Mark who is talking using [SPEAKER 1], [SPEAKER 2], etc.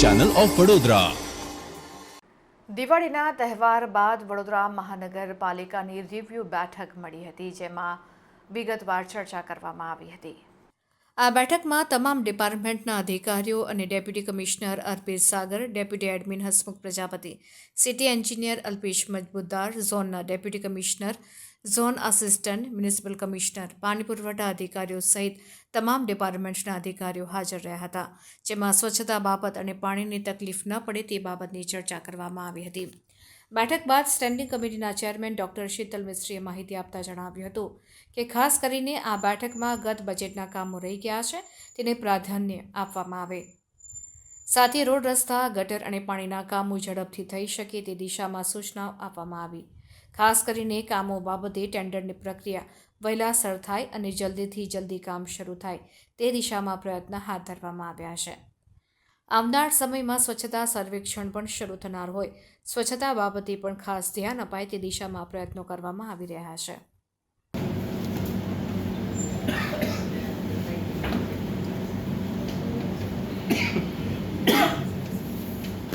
[SPEAKER 1] Channel of Vadodara
[SPEAKER 2] દિવાળીના તહેવાર બાદ વડોદરા મહાનગરપાલિકાની રિવ્યૂ બેઠક મળી હતી જેમાં વિગતવાર ચર્ચા કરવામાં આવી હતી. આ બેઠકમાં તમામ ડિપાર્ટમેન્ટના અધિકારીઓ અને deputy commissioner Arpit Sagar deputy admin Hasmukh Prajapati city engineer Alpesh Majmudar ઝોનના deputy commissioner zone assistant municipal commissioner પાણી પુરવઠા અધિકારીઓ સહિત તમામ ડિપાર્ટમેન્ટના અધિકારીઓ હાજર રહ્યા હતા. જેમાં સ્વચ્છતા બાબત અને પાણીની તકલીફ ન પડે તે બાબતની ચર્ચા કરવામાં આવી હતી. બેઠક બાદ સ્ટેન્ડિંગ કમિટીના ચેરમેન ડોક્ટર શીતલ મિશ્રીએ માહિતી આપતા જણાવ્યું હતું કે ખાસ કરીને આ બેઠકમાં ગત બજેટના કામો રહી ગયા છે, તેને પ્રાધાન્ય આપવામાં આવે. સાથે રોડ રસ્તા, ગટર અને પાણીના કામો ઝડપથી થઈ શકે તે દિશામાં સૂચનાઓ આપવામાં આવી. ખાસ કરીને કામો બાબતે ટેન્ડરની પ્રક્રિયા વહેલાસર થાય અને જલ્દીથી જલ્દી કામ શરૂ થાય તે દિશામાં પ્રયત્ન હાથ ધરવામાં આવ્યા છે. આવનાર સમયમાં સ્વચ્છતા સર્વેક્ષણ પણ શરૂ થનાર હોય. સ્વચ્છતા બાબતે પણ ખાસ ધ્યાન અપાય તે દિશામાં પ્રયત્નો કરવામાં આવી રહ્યા છે.